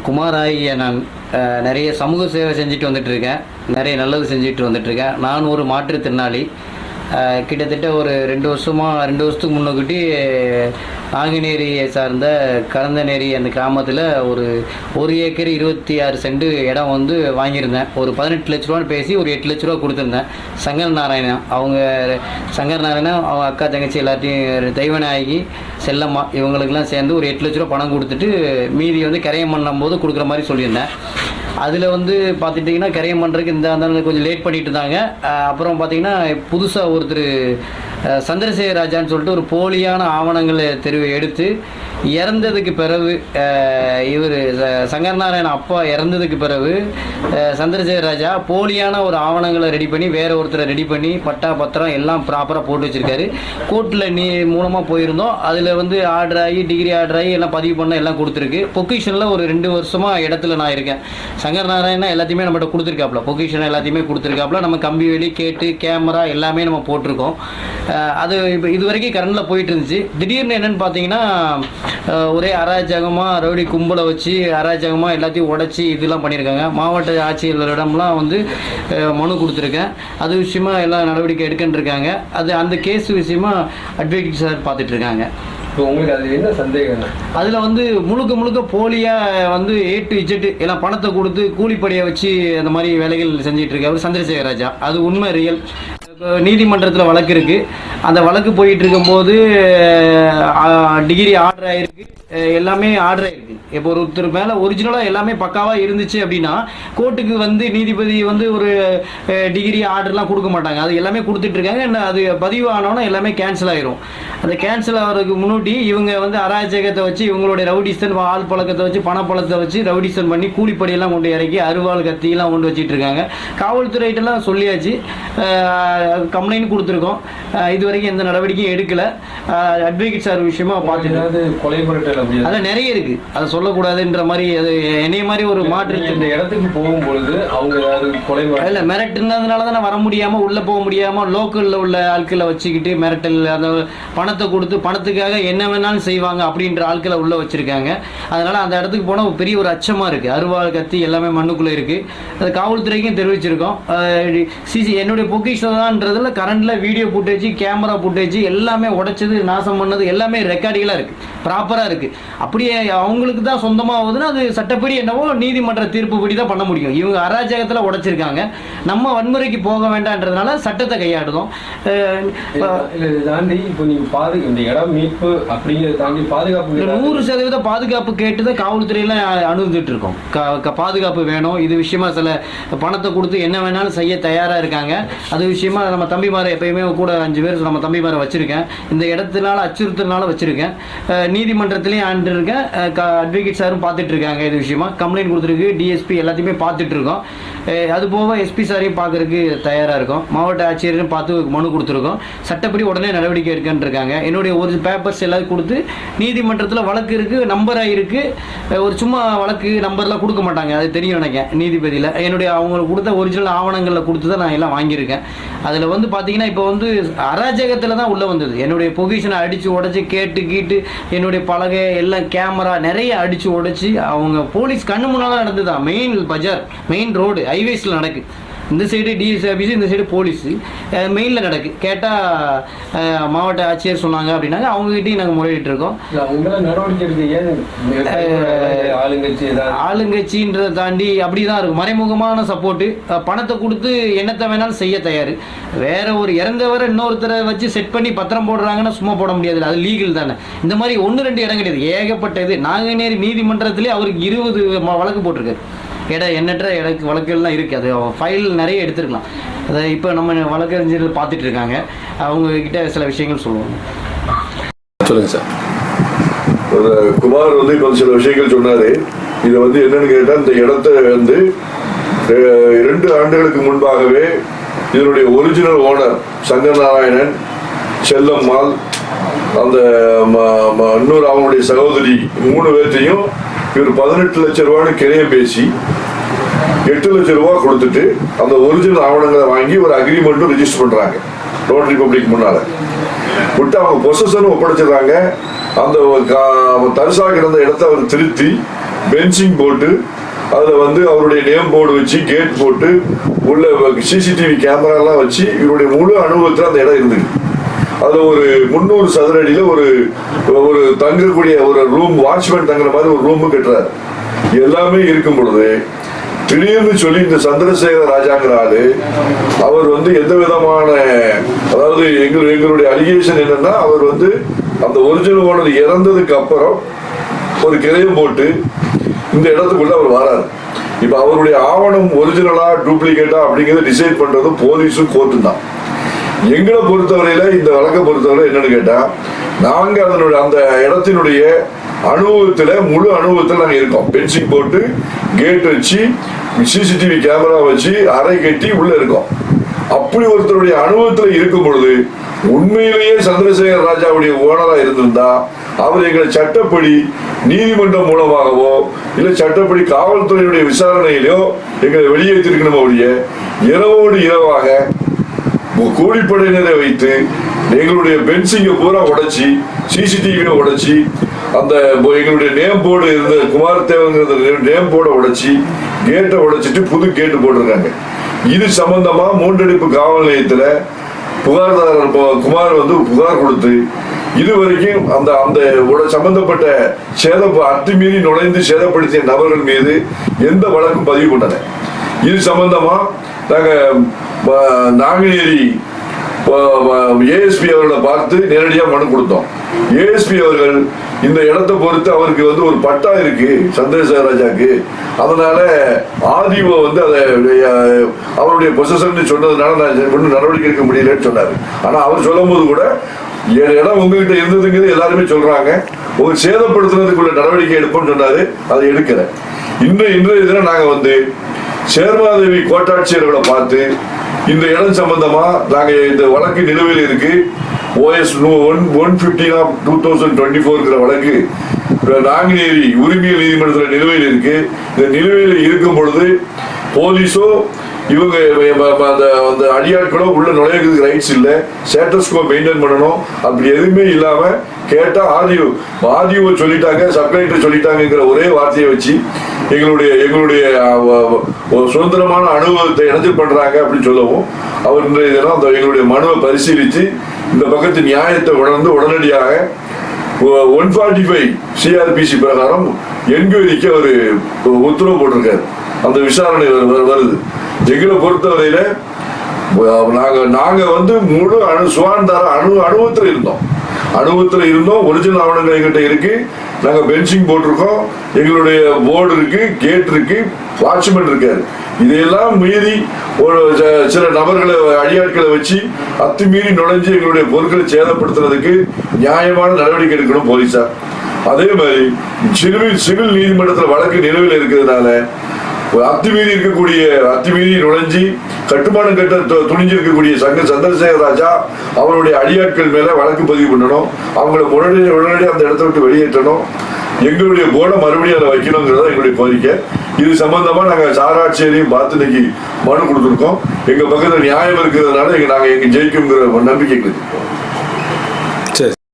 குமாராகிய குமார் நான் அஹ், நிறைய சமூக சேவை செஞ்சுட்டு வந்துட்டு இருக்கேன். நிறைய நல்லது செஞ்சுட்டு வந்துட்டு இருக்கேன். நான் ஒரு மாற்றுத்திறனாளி. கிட்டத்தட்ட ஒரு ரெண்டு வருஷமாக ரெண்டு வருஷத்துக்கு முன்னக்கூட்டி ஆங்கநேரியை சார்ந்த கரந்தநேரி அந்த கிராமத்தில் ஒரு ஒரு ஏக்கர் இருபத்தி ஆறு சென்ட் இடம் வந்து வாங்கியிருந்தேன். ஒரு பதினெட்டு லட்ச ரூபான்னு பேசி ஒரு எட்டு லட்ச ரூபா கொடுத்துருந்தேன். சங்கர் நாராயணன் அவங்க சங்கர் நாராயணன் அவங்க அக்கா தங்கச்சி எல்லாத்தையும் தெய்வநாயகி செல்லம்மா இவங்களுக்கெல்லாம் சேர்ந்து ஒரு எட்டு லட்ச ரூபா பணம் கொடுத்துட்டு மீதி வந்து கரையம் பண்ணும்போது கொடுக்குற மாதிரி சொல்லியிருந்தேன். அதில் வந்து பார்த்துட்டிங்கன்னா கரையம் பண்ணுறதுக்கு இந்த அந்த கொஞ்சம் லேட் பண்ணிட்டு இருந்தாங்க. அப்புறம் பார்த்தீங்கன்னா புதுசாக ஒருத்தர் சந்திரசேகர் ராஜான்னு சொல்லிட்டு ஒரு போலியான ஆவணங்களை தெருவை எடுத்து இறந்ததுக்கு பிறகு இவர் சங்கரநாராயண அப்பா இறந்ததுக்கு பிறகு சந்திரசேகர் ராஜா போலியான ஒரு ஆவணங்களை ரெடி பண்ணி வேற ஒருத்தரை ரெடி பண்ணி பட்டா பத்திரம் எல்லாம் ப்ராப்பராக போட்டு வச்சிருக்காரு. கோர்ட்டில் நீ மூலமாக போயிருந்தோம். அதில் வந்து ஆர்டர் ஆகி டிகிரி ஆர்டர் ஆகி எல்லாம் பதிவு பண்ண எல்லாம் கொடுத்துருக்கு. பொக்கிஷனில் ஒரு ரெண்டு வருஷமாக இடத்துல நான் இருக்கேன். சங்கர் நாராயணா எல்லாத்தையுமே நம்மகிட்ட கொடுத்துருக்காப்புல பொக்கிஷன் எல்லாத்தையுமே கொடுத்துருக்காப்புல நம்ம கம்பி வெளி கேட்டு கேமரா எல்லாமே நம்ம போட்டிருக்கோம். அது இப்போ இது வரைக்கும் கரண்டில் போயிட்டு இருந்துச்சு திடீர்னு என்னன்னு பார்த்தீங்கன்னா ஒரே அராஜகமாக ரவுடி கும்பலை வச்சு அராஜகமாக எல்லாத்தையும் உடைச்சி இதெல்லாம் பண்ணியிருக்காங்க. மாவட்ட ஆட்சியரிடம்லாம் வந்து மனு கொடுத்துருக்கேன். அது விஷயமா எல்லா நடவடிக்கை எடுக்கன்னு இருக்காங்க அது அந்த கேஸ் விஷயமா அட்வொகேட் சார் பார்த்துட்டு இருக்காங்க இப்போ உங்களுக்கு அது என்ன சந்தேகம்? அதில் வந்து முழுக்க முழுக்க போலியாக வந்து ஏ டு இஜெட்டு எல்லாம் பணத்தை கொடுத்து கூலிப்படையை வச்சு அந்த மாதிரி வேலைகள் செஞ்சிட்டு இருக்காரு சந்திரசேகர் ராஜா. அது உண்மை ரியல் நீதிமன்றத்தில் வழக்கு இருக்கு. அந்த வழக்கு போயிட்டு இருக்கும்போது டிகிரி ஆர்டர் ஆயிருக்கு. எல்லாமே ஆர்டர் ஆயிருக்கு. இப்போ ஒருத்தர் மேலே ஒரிஜினலாக எல்லாமே பக்காவாக இருந்துச்சு அப்படின்னா கோர்ட்டுக்கு வந்து நீதிபதி வந்து ஒரு டிகிரி ஆர்டர்லாம் கொடுக்க மாட்டாங்க. அது எல்லாமே கொடுத்துட்டு இருக்காங்க என்ன அது பதிவு ஆனோன்னா எல்லாமே கேன்சல் ஆயிரும். அந்த கேன்சல் ஆகிறதுக்கு முன்னாடி இவங்க வந்து அராஜகத்தை வச்சு இவங்களுடைய ரவுடிசன் ஆள் பழக்கத்தை வச்சு பணப்பழத்தை வச்சு ரவுடிசன் பண்ணி கூலிப்படியெல்லாம் கொண்டு இறக்கி அருவாள் கத்தியெல்லாம் கொண்டு வச்சுட்டு இருக்காங்க காவல்துறையிட்டெல்லாம் சொல்லியாச்சு கம்ப்ளைண்ட் கொடுத்துருக்கோம். இதுவரைக்கும் இது வரைக்கும் எந்த நடவடிக்கையும் எடுக்கல. அட்வொகேட் சார் விஷயமா பார்த்துட்டு. ஏதாவது கொலை மிரட்டல் அப்படி அதில் நிறைய இருக்கு. அதை சொல்லக்கூடாதுன்ற மாதிரி அது என்னைய மாதிரி ஒரு மாற்று இந்த இடத்துக்கு போகும் பொழுது அவங்க ஏதாவது கொலை இல்ல மிரட்டுனதுனால தான் வர முடியாம உள்ள போக முடியாம லோக்கல்ல உள்ள ஆட்களை வச்சுக்கிட்டு மிரட்டல் அந்த பணத்தை கொடுத்து பணத்துக்காக என்ன வேணாலும் செய்வாங்க அப்படின்ற ஆட்களை உள்ள வச்சிருக்காங்க. அதனால அந்த இடத்துக்கு போனா ஒரு பெரிய ஒரு அச்சமா இருக்கு. அருவாள் கத்தி எல்லாமே மண்ணுக்குள்ள இருக்கு. அது காவல்துறைக்கும் தெரிவிச்சிருக்கோம். சிசி என்னுடைய பொக்கிஷன்ன்றதுல கரண்ட்ல வீடியோ ஃபுட்டேஜ் கேமரா ஃபுட்டேஜ் எல்லாமே உடைச்சது நாசம் பண்ணது எல்லாமே ரெக்கார்டிங்களா இருக்கு. ப்ராப்பரா இருக்கு. அப்படியே அவங்களுக்கு தான் சொந்தமா ஆகுதுன்னா அது சட்டப்படி என்னவோ நீதிமன்ற தீர்ப்புப்படி தான் பண்ண முடியும். இவங்க அராஜகத்துல உடைச்சிருக்காங்க. நம்ம வன்முறைக்கு போக வேண்டாம்ன்றதுனால சட்டத்தை கையாடுதோம் தாண்டி இப்போ நீங்க பாது இந்த இடம் மீட்பு அப்படிங்கிறத தாண்டி பாதுகாப்பு நூறு சதவீத பாதுகாப்பு கேட்டு தான் காவல்துறையில அணுகுந்துட்டு இருக்கோம். பாதுகாப்பு வேணும். இது விஷயமா சில பணத்தை கொடுத்து என்ன வேணாலும் செய்ய தயாரா இருக்காங்க. அது விஷயமா நம்ம தம்பிமாரை எப்பயுமே கூட அஞ்சு பேர் நம்ம தம்பிமாரை வச்சிருக்கேன். இந்த இடத்தினால அச்சுறுத்தல்னால வச்சுருக்கேன். நீதிமன்றத்திலையும் ஆண்டு இருக்கேன். அட்வொகேட் சாரும் பார்த்துட்டு இருக்காங்க இது விஷயமா. கம்ப்ளைண்ட் கொடுத்துருக்கு டிஎஸ்பி எல்லாத்தையுமே பார்த்துட்டு இருக்கோம். அது போக எஸ்பி சாரையும் பார்க்கறதுக்கு தயாராக இருக்கும். மாவட்ட ஆட்சியரையும் பார்த்து மனு கொடுத்துருக்கோம். சட்டப்படி உடனே நடவடிக்கை எடுக்கன்னு இருக்காங்க. என்னுடைய ஒரு பேப்பர்ஸ் எல்லாத்தையும் கொடுத்து நீதிமன்றத்தில் வழக்கு இருக்கு நம்பர் இருக்குது ஒரு சும்மா வழக்கு நம்பர்லாம் கொடுக்க மாட்டாங்க. அது தெரியும் எனக்கு நீதிபதியில். என்னுடைய அவங்களுக்கு கொடுத்த ஒரிஜினல் ஆவணங்களில் கொடுத்து தான் நான் எல்லாம் வாங்கியிருக்கேன். அதில் வந்து பார்த்தீங்கன்னா இப்போ வந்து அராஜகத்தில் தான் உள்ளே வந்தது. என்னுடைய பொசிஷனை அடித்து உடச்சி கேட்டு கீட்டு என்னுடைய பலகை எல்லாம் கேமரா நிறைய அடித்து உடைச்சி அவங்க போலீஸ் கண்ணு முன்னால் நடந்துதான் மெயின் பஜார் மெயின் ரோடு ஹைவேஸில் நடக்கு. இந்த சைடு டிஎஸ் ஆஃபீஸ் இந்த சைடு போலீஸு. மெயினில் நடக்கு. கேட்டால் மாவட்ட ஆட்சியர் சொன்னாங்க அப்படின்னாங்க. அவங்ககிட்டயும் நாங்கள் முறையிட்டு இருக்கோம். இல்ல, அவங்க மேல நடவடிக்கை எடுக்க ஏன் ஆளுங்கட்சி ஏதாவது? ஆளுங்கட்சின்றதை தாண்டி அப்படி தான் இருக்கும். மறைமுகமான சப்போர்ட்டு. பணத்தை கொடுத்து என்னத்தை வேணாலும் செய்ய தயார். வேற ஒரு இறந்தவரை இன்னொருத்தரை வச்சு செட் பண்ணி பத்திரம் போடுறாங்கன்னா சும்மா போட முடியாது அது லீகல் தானே. இந்த மாதிரி ஒன்று ரெண்டு இடம் கிடையாது. ஏகப்பட்ட இது நாங்குநேரி நீதிமன்றத்திலே அவருக்கு இருபது வழக்கு போட்டிருக்காரு. இட எண்ணற்ற இடக்கு வழக்குகள்லாம் இருக்குது அது ஃபைல் நிறைய எடுத்துருக்கலாம். அதை இப்போ நம்ம வழக்கறிஞர்கள் பார்த்துட்டு இருக்காங்க. அவங்கக்கிட்ட சில விஷயங்கள் சொல்லுவாங்க சொல்லுங்க சார். குமார் வந்து இப்போ சில விஷயங்கள் சொன்னாரு. இது வந்து என்னன்னு கேட்டால் இந்த இடத்த வந்து இரண்டு ஆண்டுகளுக்கு முன்பாகவே இதனுடைய ஒரிஜினல் ஓனர் சங்கர் நாராயணன் செல்லம்மாள் அந்த இன்னொரு அவங்களுடைய சகோதரி மூணு பேர்த்தையும் இவர் பதினெட்டு லட்சம் ரூபான்னு கிரையம் பேசி எட்டு லட்சம் ரூபாய் கொடுத்துட்டு அந்த ஒரிஜினல் ஆவணங்களை வாங்கி ஒரு அக்ரிமெண்ட்டும் ரிஜிஸ்டர் பண்றாங்க. ரோட்டரி பப்ளிக் முன்னால. விட்டு அவங்க பொசஷனும் ஒப்படைச்சிடுறாங்க. அந்த கா- தரிசா கிடந்த இடத்த அவர் திருத்தி பென்சிங் போட்டு அதில் வந்து அவருடைய நேம் போர்டு வச்சு கேட் போட்டு உள்ள சிசிடிவி கேமராலாம் வச்சு இவருடைய முழு அனுபவத்தில் அந்த இடம் இருந்தது. அதில் ஒரு முந்நூறு சதுர அடியில் ஒரு ஒரு தங்கக்கூடிய ஒரு ரூம் வாட்ச்மேன் தங்குற மாதிரி ஒரு ரூமு கட்டுறாரு. எல்லாமே இருக்கும் பொழுது திடீர்னு சொல்லி இந்த சந்திரசேகர ராஜாங்கிற ஆளு அவர் வந்து எந்த விதமான அதாவது எங்கள் எங்களுடைய அலிகேஷன் என்னன்னா அவர் வந்து அந்த ஒரிஜினல் ஓனர் இறந்ததுக்கு அப்புறம் ஒரு கிரயம் போட்டு இந்த இடத்துக்குள்ள அவர் வராரு. இப்ப அவருடைய ஆவணம் ஒரிஜினலா டூப்ளிகேட்டா அப்படிங்கறத டிசைட் பண்றது போலீஸும் கோர்ட்டும் தான். எங்களை பொறுத்தவரையில இந்த வழக்கை பொறுத்தவரை என்னன்னு கேட்டா நாங்க அதனுடைய அந்த இடத்தினுடைய அனுபவத்துல முழு அனுபவத்துல நாங்க இருக்கோம். பென்சிங் போட்டு கேட் வச்சு சிசிடிவி கேமரா வச்சு அறை கட்டி உள்ள இருக்கும். அப்படி ஒருத்தருடைய அனுபவத்துல இருக்கும் பொழுது உண்மையிலேயே சந்திரசேகர் ராஜாவுடைய ஓனரா இருந்திருந்தா அவர் எங்களை சட்டப்படி நீதிமன்றம் மூலமாகவோ இல்ல சட்டப்படி காவல்துறையுடைய விசாரணையிலோ எங்களை வெளியேற்றிருக்கணும் ஒழிய இரவோடு இரவாக கூலிப்படையினரை வைத்து எங்களுடைய பென்சிங்க பூரா உடைச்சி சிசிடிவியை உடைச்சி அந்த எங்களுடைய நேம் போர்டு இருந்த குமார் தேவங்கிற நேம் போர்டை உடைச்சி கேட்டை உடைச்சிட்டு புது கேட்டு போட்டிருக்காங்க. இது சம்பந்தமா மூன்றடிப்பு காவல் நிலையத்துல புகார்தாரர் குமார் வந்து புகார் கொடுத்து இது வரைக்கும் அந்த அந்த உட- சம்பந்தப்பட்ட சேத அத்துமீறி நுழைந்து சேதப்படுத்திய நபர்கள் மீது எந்த வழக்கும் பதிவு பண்ணல. இது சம்பந்தமா நாங்க நாங்குநேரி ஏஎஸ்பி அவர்களை பார்த்து நேரடியாக மனு கொடுத்தோம். ஏஎஸ்பி அவர்கள் இந்த இடத்தை பொறுத்து அவருக்கு வந்து ஒரு பட்டா இருக்கு சந்திரசேகர ராஜாக்கு. அதனால ஆதிஓ வந்து அதை அவருடைய பொசஷன் சொன்னதுனால நான் ஒன்றும் நடவடிக்கை எடுக்க முடியலன்னு சொன்னார். ஆனால் அவர் சொல்லும் போது கூட ஏழு இடம் உங்ககிட்ட இருந்ததுங்கிறது எல்லாருமே சொல்றாங்க. உங்க சேதப்படுத்துறதுக்குள்ள நடவடிக்கை எடுப்போம்னு சொன்னாரு. அதை எடுக்கல. இன்று இன்றைய தினம் நாங்கள் வந்து சேர்மாதேவி கோட்டாட்சியர்களை பார்த்து இந்த இடம் சம்பந்தமா நாங்கள் இந்த வழக்கு நிலுவையில் இருக்கு. OS one one fifteen of two thousand twenty ஃபோருங்கிற வழக்கு நாங்குநேரி உரிமையல் நீதிமன்றத்தில் நிலுவையில் இருக்கு. இந்த நிலுவையில் இருக்கும் பொழுது போலீஸோ இவங்க அந்த அந்த அடியாட்களோ உள்ள நுழையிறதுக்கு ரைட்ஸ் இல்லை. ஸ்டேட்டஸ்கோ மெயின்டைன் பண்ணணும். அப்படி எதுவுமே இல்லாமல் கேட்டால் ஆர்டிஓ ஆர்டிஓ சொல்லிட்டாங்க சப்ளைட்டர் சொல்லிட்டாங்கிற ஒரே வார்த்தையை வச்சு எங்களுடைய எங்களுடைய ஒரு சுதந்திரமான அனுபவத்தை இணைஞ்சல் பண்ணுறாங்க அப்படின்னு சொல்லவும் அவர் இதெல்லாம் அந்த எங்களுடைய மனுவை பரிசீலித்து இந்த பக்கத்து நியாயத்தை உணர்ந்து உடனடியாக ஒன் ஃபார்ட்டி ஃபைவ் சிஆர்பிசி பிரகாரம் என்கொயரிக்கு அவர் உத்தரவு போட்டிருக்காரு. அந்த விசாரணை வருது. எங்களை பொறுத்தவரையில அஹ், நாங்க நாங்க வந்து முழு அணு சுகாதார அணு அனுபவத்தில் இருந்தோம். அனுபவத்தில் இருந்தோம். ஒரிஜினல் ஆவணங்கள் எங்கிட்ட இருக்கு. நாங்கள் பென்சிங் போட்டிருக்கோம். எங்களுடைய போர்டு இருக்கு கேட் இருக்கு வாட்ச்மேன் இருக்காரு. இதையெல்லாம் மீறி ஒரு சில நபர்களை அடியாட்களை வச்சு அத்துமீறி நுழைஞ்சு எங்களுடைய பொருட்களை சேதப்படுத்துறதுக்கு நியாயமான நடவடிக்கை எடுக்கணும் போலீஸார். அதே மாதிரி சிவில் சிவில் நீதிமன்றத்தில் வழக்கு நிலவில் இருக்கிறதுனால அத்துமீறி இருக்கக்கூடிய அத்துமீறி நுழைஞ்சி கட்டுமானம் கட்ட துணிஞ்சிருக்கக்கூடிய துணிஞ்சு இருக்கக்கூடிய சங்க சந்திரசேகர ராஜா அவருடைய அடியாட்கள் மேல வழக்கு பதிவு பண்ணணும். அவங்களை உடனடி உடனடி அந்த இடத்த விட்டு வெளியேற்றணும். எங்களுடைய போர்டை மறுபடியும் அதை வைக்கணுங்கிறதா எங்களுடைய கோரிக்கை. இது சம்பந்தமா நாங்க சாராட்சியரையும் பார்த்து இன்னைக்கு மனு கொடுத்துருக்கோம். எங்க பக்கத்துல நியாயம் இருக்கிறதுனால எங்க நாங்க எங்க ஜெயிக்குங்கிற ஒரு நம்பிக்கை எங்களுக்கு